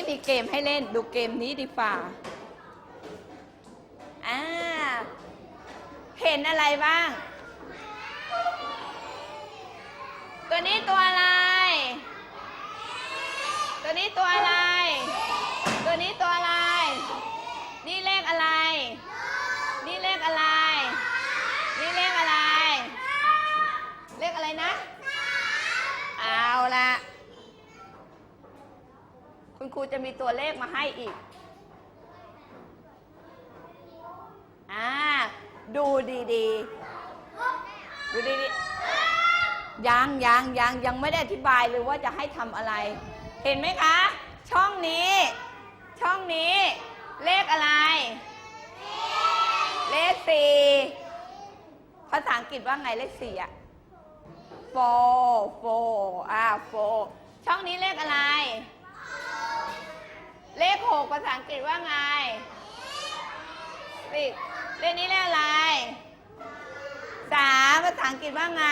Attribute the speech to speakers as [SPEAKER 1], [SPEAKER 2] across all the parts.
[SPEAKER 1] ี้มีเกมให้เล่นดูเกมนี้ดีฝ่าอ่าเห็นอะไรบ้าง ตัวนี้ตัวอะไร ตัวนี้ตัวอะไร ตัวนี้ตัวอะไร นี่เลขอะไร นี่เลขอะไร นี่เลขอะไร เลขอะไรนะ เอาละคุณค รูจะมีตัวเลขมาให้อีก อ่า ดูดีๆ ดูดีๆ ยังยังยังยังไม่ได้อธิบายเลยว่าจะให้ทำอะไร เห็นไหมคะ ช่องนี้ ช่องนี้ เลขอะไร เลขสี่ภาษาอังกฤษว่าไงเลขสี่อะ four four อ่า four ช่องนี้เลขอะไร เลขหกภาษาอังกฤษว่าไง six เลขนี้เลขอะไรสามภาษาอังกฤษว่าไง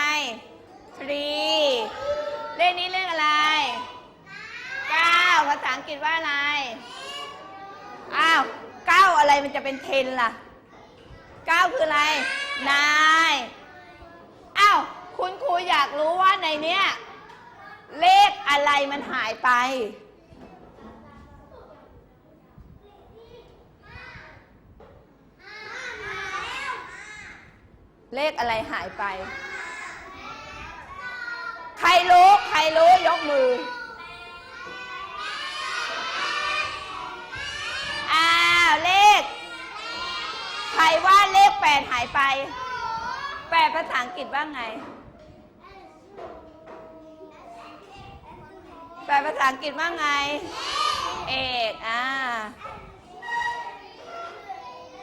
[SPEAKER 1] three เลขนี้เลขอะไรเก้าภาษาอังกฤษว่าอะไร อ้าวเก้าอะไรมันจะเป็น ten ล่ะเก้าคืออะไร nine อ้าวคุณครูอยากรู้ว่าในเนี้ยเลขอะไรมันหายไป เลขอะไรหายไป ใครรู้ ใครรู้ยกมือ อ้าว เลข ใครว่าเลขแปดหายไป แปลภาษาอังกฤษว่าไง แปลภาษาอังกฤษว่าไง เอกอ่า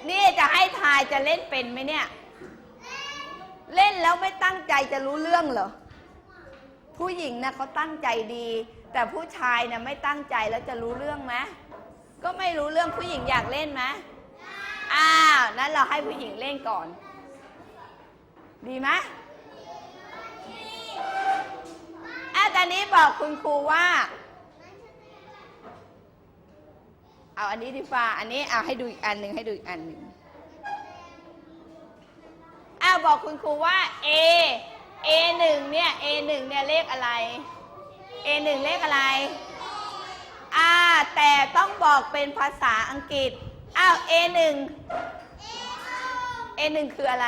[SPEAKER 1] นี่จะให้ทายจะเล่นเป็นไหมเนี่ย เล่นแล้วไม่ตั้งใจจะรู้เรื่องเหรอ ผู้หญิงนะเขาตั้งใจดี แต่ผู้ชายนะไม่ตั้งใจแล้วจะรู้เรื่องไหมก็ไม่รู้เรื่องผู้หญิงอยากเล่นไหมอ้าวนั้นเราให้ผู้หญิงเล่นก่อน ดีไหมอาตอนนี้บอกคุณครูว่า เอาอันนี้ดีฟ้าอันนี้เอาให้ดูอีกอันหนึ่งให้ดูอีกอันหนึ่ง อ้าวบอกคุณครูว่า A A หนึ่งเนี่ย A หนึ่งเนี่ยเลขอะไร A หนึ่งเลขอะไร อ่า แต่ต้องบอกเป็นภาษาอังกฤษ อ้าว A หนึ่ง A หนึ่งคืออะไร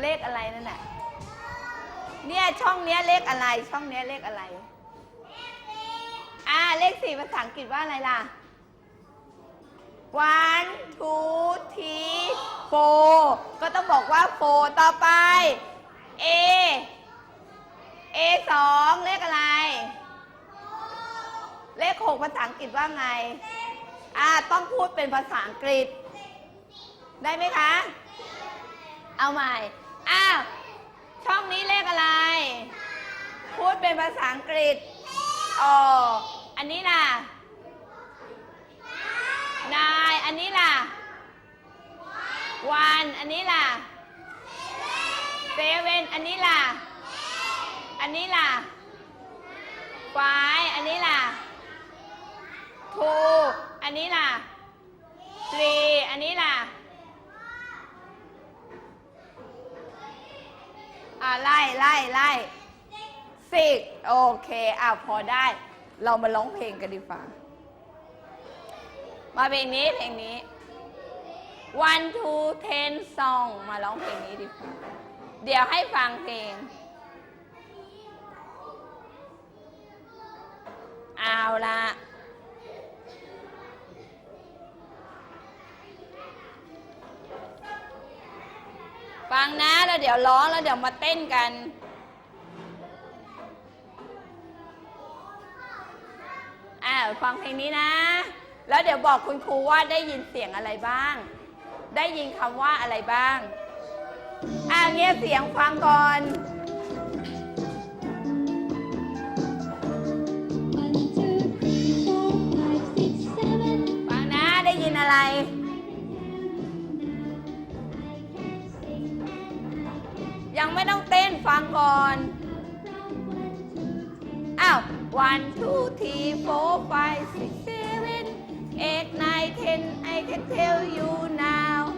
[SPEAKER 1] เลขอะไรนั่นน่ะ เนี่ยช่องเนี้ยเลขอะไร ช่องเนี้ยเลขอะไร อ่า เลขสี่ภาษาอังกฤษว่าอะไรล่ะ one two three four ก็ต้องบอกว่า four ต่อไป A A สองเลขอะไร เลขหกภาษาอังกฤษว่าไง อ่า ต้องพูดเป็นภาษาอังกฤษ ได้ไหมคะ เอาใหม่ อ้าว ช่องนี้เลขอะไร พูดเป็นภาษาอังกฤษ อ๋อ อันนี้ล่ะายอันนี้ล่ะ วันอันนี้ล่ะเซเว่นอันนี้ล่ะ อันนี้ล่ะไฟอันนี้ล่ะทูอันนี้ล่ะทรีอันนี้ล่ะ อ่าไล่ไล่ไล่สิโอเค อ่าพอได้ เรามาร้องเพลงกันดีกว่า มาเพลงนี้เพลงนี้ one two ten song มาร้องเพลงนี้ดีกว่าเดี๋ยวให้ฟังเพลง เอาละฟังนะแล้วเดี๋ยวร้องแล้วเดี๋ยวมาเต้นกันอ่าฟังเพลงนี้นะ แล้วเดี๋ยวบอกคุณครูว่าได้ยินเสียงอะไรบ้าง ได้ยินคำว่าอะไรบ้าง อ่าเงียบเสียงฟังก่อนฟังนะได้ยินอะไร ยังไม่ต้องเต้นฟังก่อนอะาว one two three four five six can tell you now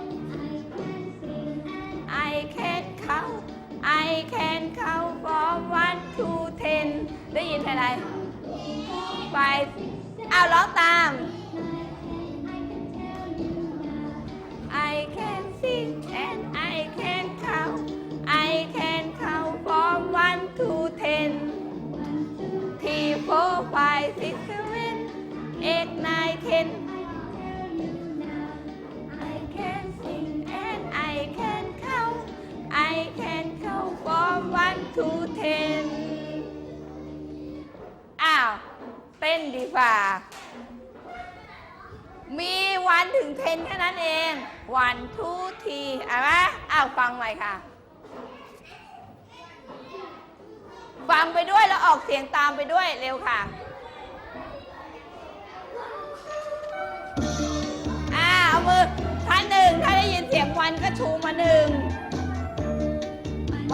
[SPEAKER 1] I can count I can count from one to ten ได้ยินเท่าไหร่ five อ้าวร้องตาม ดีกว่า มีวันถึงเทนแค่นั้นเอง วันทูทีอะไหมอ้าวฟังใหม่ค่ะ ฟังไปด้วยแล้วออกเสียงตามไปด้วยเร็วค่ะอ่าเอามือท่านหนึ่งถ้าได้ยินเสียงวันก็ชูมาหนึ่ง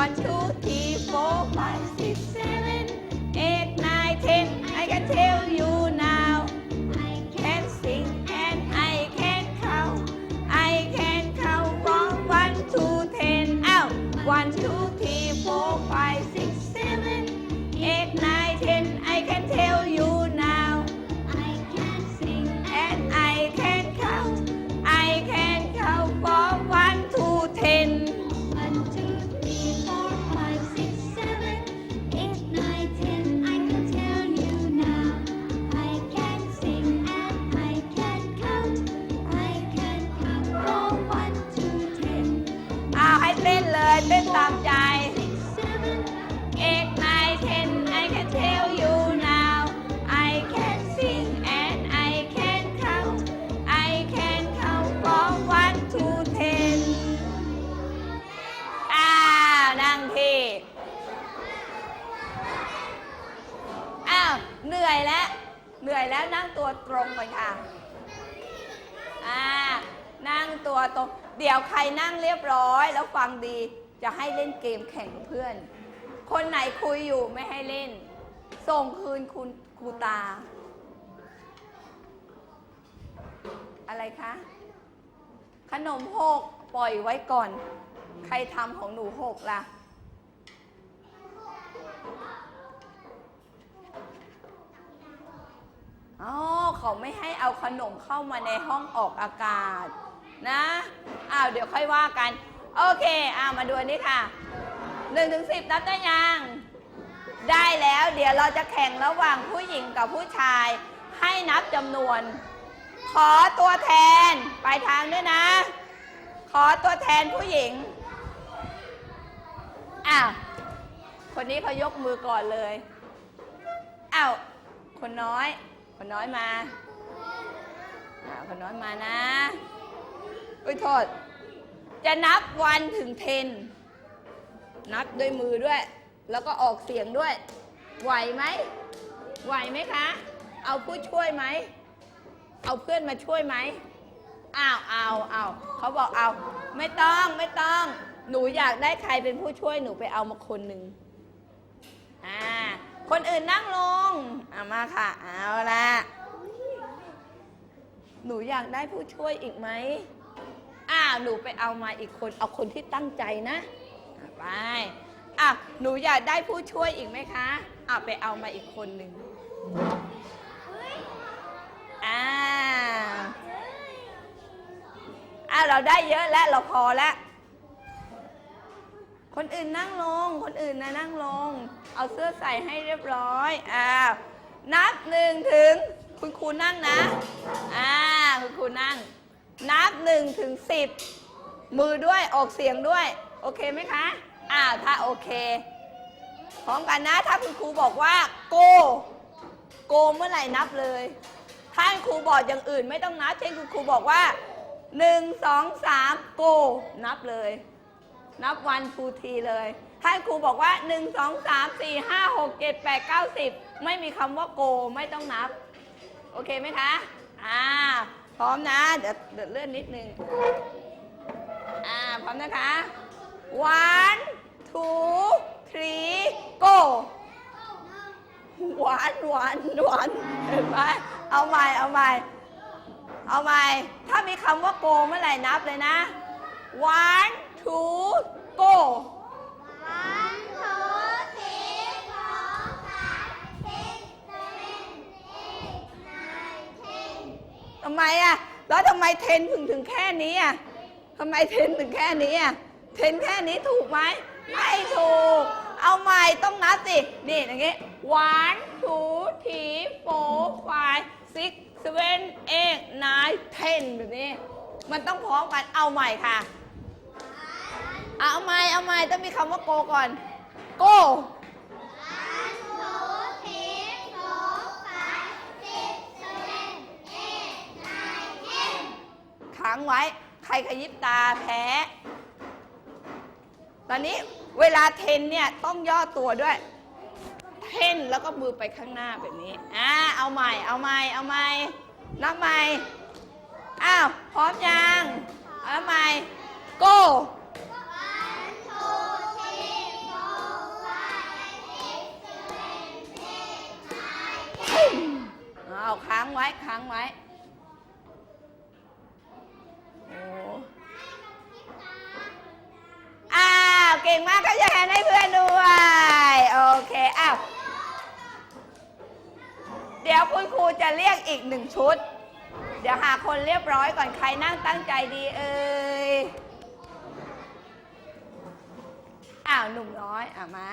[SPEAKER 1] One, two, three, four, five, six, seven, เหนื่อยแล้ว เหนื่อยแล้วนั่งตัวตรงก่อนค่ะ อ่า นั่งตัวตรง เดี๋ยวใครนั่งเรียบร้อย แล้วฟังดี จะให้เล่นเกมแข่งเพื่อน คนไหนคุยอยู่ไม่ให้เล่น ส่งคืนคุณครูตา อะไรคะ ขนมหกปล่อยไว้ก่อน ใครทำของหนูหกล่ะ อ๋อ เขาไม่ให้เอาขนมเข้ามาในห้องออกอากาศนะอ้าวเดี๋ยวค่อยว่ากัน โอเคอ้าวมาดูนนี้ค่ะหนึ่งถึงสิบนับได้ยัง ได้แล้วเดี๋ยวเราจะแข่งระหว่างผู้หญิงกับผู้ชาย ให้นับจำนวน ขอตัวแทนปลายทางด้วยนะ ขอตัวแทนผู้หญิงอ้าวคนนี้เขายกมือก่อนเลยอ้าวคนน้อย คนน้อยมาอ้าวคนน้อยมานะ อุ้ยโทษ จะนับวันถึงเทน นับด้วยมือด้วย แล้วก็ออกเสียงด้วย ไหวไหม ไหวไหมคะ เอาผู้ช่วยไหม เอาเพื่อนมาช่วยไหมอ้าวเอาเอาเขาบอกเอา ไม่ต้องไม่ต้อง หนูอยากได้ใครเป็นผู้ช่วยหนูไปเอามาคนหนึ่งอ่าคนอื่นนั่งลงเอามาค่ะเอาละ หนูอยากได้ผู้ช่วยอีกไหมอ้าวหนูไปเอามาอีกคน เอาคนที่ตั้งใจนะอะไปอะหนูอยากได้ผู้ช่วยอีกไหมคะอะไปเอามาอีกคนหนึ่งอ่าอะเราได้เยอะแล้วเราพอแล้วคนอื่นนั่งลง คนอื่นนะนั่งลง เอาเสื้อใส่ให้เรียบร้อยอ้าวนับหนึ่งถึง คุณครูนั่งนะ อ่า คุณครูนั่ง นับหนึ่งถึงสิบ มือด้วย ออกเสียงด้วย โอเคไหมคะ อ่า ถ้าโอเค พร้อมกันนะ ถ้าคุณครูบอกว่า โก โกเมื่อไหร่นับเลย ถ้าคุณครูบอกอย่างอื่นไม่ต้องนับ เช่นคุณครูบอกว่าหนึ่งสองสามโก นับเลย นับวันทูทีเลยถ้าครูบอกว่า 1 2 3 4 5 6 7 8 9 10 ไม่มีคำว่าโก ไม่ต้องนับ อเคไหมคะ อ่า พร้อมนะ เดี๋ยวเดี๋ยวเลื่อนนิดนึง อ่า พร้อมนะคะ one two three go หวานหวานหวานเห็นไหมเอาใหม่ เอาใหม่ เอาใหม่ ถ้ามีคำว่าโกเมื่อไหร่นับเลยนะ one two go
[SPEAKER 2] One, three, four, five, six, seven, eight, nine, ten.
[SPEAKER 1] ทำไมอะ แล้วทำไมเทนถึงถึงแค่นี้อะทำไมเทนถึงแค่นี้อะ เทนแค่นี้ถูกไหม ไม่ถูก เอาใหม่ต้องนับสิ นี่อย่างงี้ one two three four five six seven eight nine ten แบบนี้ มันต้องพร้อมกัน เอาใหม่ค่ะ เอาใหม่ เอาใหม่ต้องมีคำว่าโกก่อนโก
[SPEAKER 2] One, two, three, four, five, six, seven, eight, nine, ten.
[SPEAKER 1] ค้างไว้ ใครขยิบตาแพ้ ตอนนี้เวลาเทนเนี่ยต้องย่อตัวด้วย เทนแล้วก็มือไปข้างหน้าแบบนี้ อ่า เอาใหม่ เอาใหม่ เอาใหม่ นับใหม่ อ้าว พร้อมยังเอาใหม่ go เอาค้างไว้ ค้างไว้ โอ้อ้าว เก่งมากก็จะแทนให้เพื่อนด้วย โอเคอ้าวเดี๋ยวคุณครูจะเรียกอีกหนึ่งชุด เดี๋ยวหาคนเรียบร้อยก่อนใครนั่งตั้งใจดีเอ่ยอ้าวหนุ่มน้อยอะมา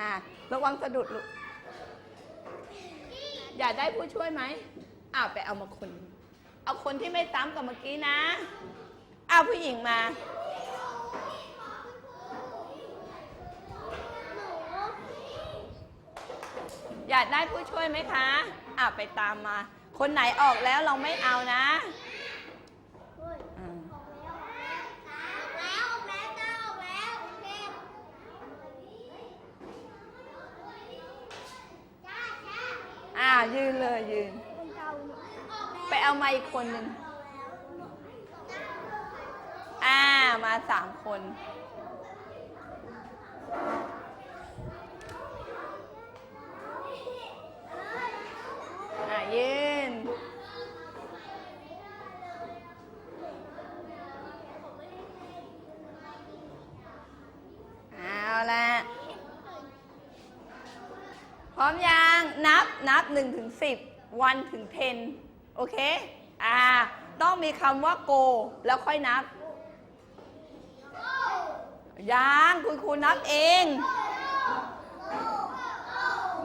[SPEAKER 1] ระวังสะดุดลูกอยากได้ผู้ช่วยไหมอ้าวไปเอามาคน เอาคนที่ไม่ซ้ำกับเมื่อกี้นะอ้าวผู้หญิงมา อยากได้ผู้ช่วยไหมคะอ้าวไปตามมา คนไหนออกแล้วเราไม่เอานะอ่า
[SPEAKER 2] แล้วแม่ตาออกแล้วโอเคจ้าจ้า
[SPEAKER 1] อ้าวยืนเลยยืน ไปเอามาอีกคนหนึ่งอ่ามาสามคน อ่ายืน เอาละพร้อมยังนับนับ 1ถึง10วันถึง10 โอเค อ่า ต้องมีคำว่า go แล้วค่อยนับ ยังคุณครูนับเอง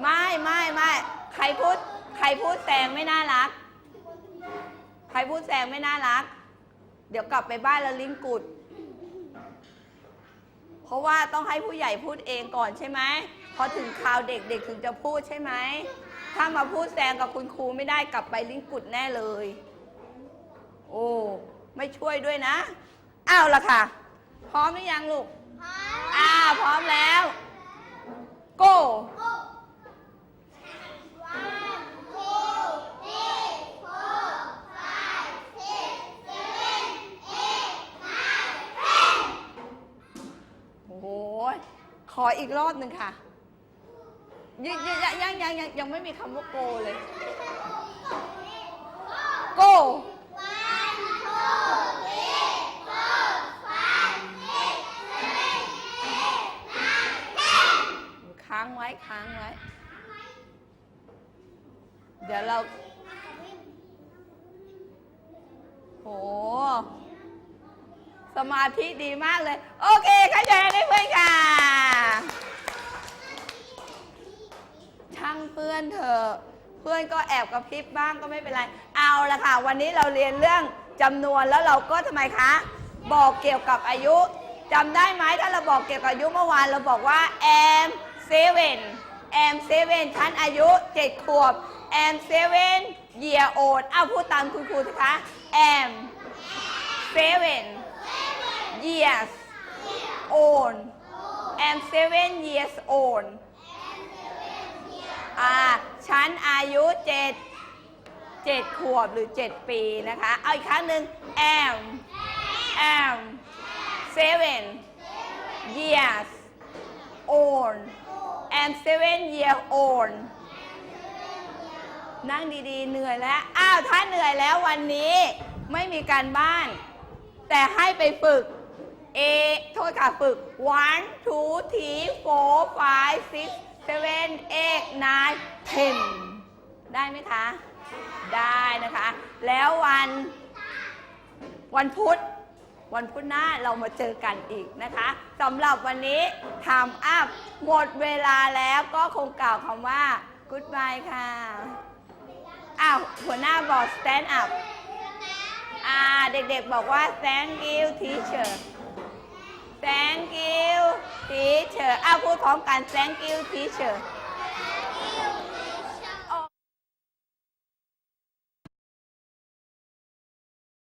[SPEAKER 1] ไม่ไม่ไม่ใครพูด ใครพูดแซงไม่น่ารัก ใครพูดแซงไม่น่ารัก เดี๋ยวกลับไปบ้านแล้วลิ้นกุด เพราะว่าต้องให้ผู้ใหญ่พูดเองก่อนใช่ไหมพอถึงคราวเด็กเด็กถึงจะพูดใช่ไหม ถ้ามาพูดแซงกับคุณครูไม่ได้กลับไปลิ้นกุดแน่เลย โอ้ไม่ช่วยด้วยนะอ้าวละค่ะ พร้อมหรือยังลูก
[SPEAKER 2] พร้อม
[SPEAKER 1] อ้าวพร้อมแล้วโก
[SPEAKER 2] One, two, three, four, five, six, seven, eight, nine, ten.
[SPEAKER 1] โอ้โหขออีกรอบหนึ่งค่ะ ยังยังยังยังยังยังไม่มีคำว่าโกเลย โก
[SPEAKER 2] One, two, three, four, five, six, seven, eight, nine, ten.
[SPEAKER 1] ค้างไว้ค้างไว้ เดี๋ยวเรา โห สมาธิดีมากเลย โอเคขยันให้เพื่อนค่ะ ช่าง เพื่อนเถอะเพื่อนก็แอบกระพริบบ้างก็ไม่เป็นไร เอาละค่ะ วันนี้เราเรียนเรื่องจำนวนแล้วเราก็ทำไมคะ บอกเกี่ยวกับอายุจำได้ไหมถ้าเราบอกเกี่ยวกับอายุเมื่อวานเราบอกว่า am seven am seven ฉันอายุ7ขวบ am seven year old เอาพูดตามคุณครูสิคะ am seven years old am seven years old อ่าฉันอายุเจ็ดเจ็ดขวบหรือเจ็ดปีนะคะ เอาอีกครั้งหนึ่ง am am seven years old am seven year old นั่งดีๆ เหนื่อยแล้ว อ้าว ถ้าเหนื่อยแล้ววันนี้ไม่มีการบ้าน แต่ให้ไปฝึก เอ โทษค่ะ ฝึก one two three four five six seven eight nine ten ได้ไหมคะ ได้นะคะ แล้ววันวันพุธวันพุธหน้าเรามาเจอกันอีกนะคะสำหรับวันนี้ทำอัพหมดเวลาแล้วก็คงกล่าวคำว่า goodbye ค่ะ อ้าว หัวหน้าบอก stand up อ่า เด็กๆบอกว่า thank you teacher thank you teacher อ้าวพูดพร้อมกัน thank you teacher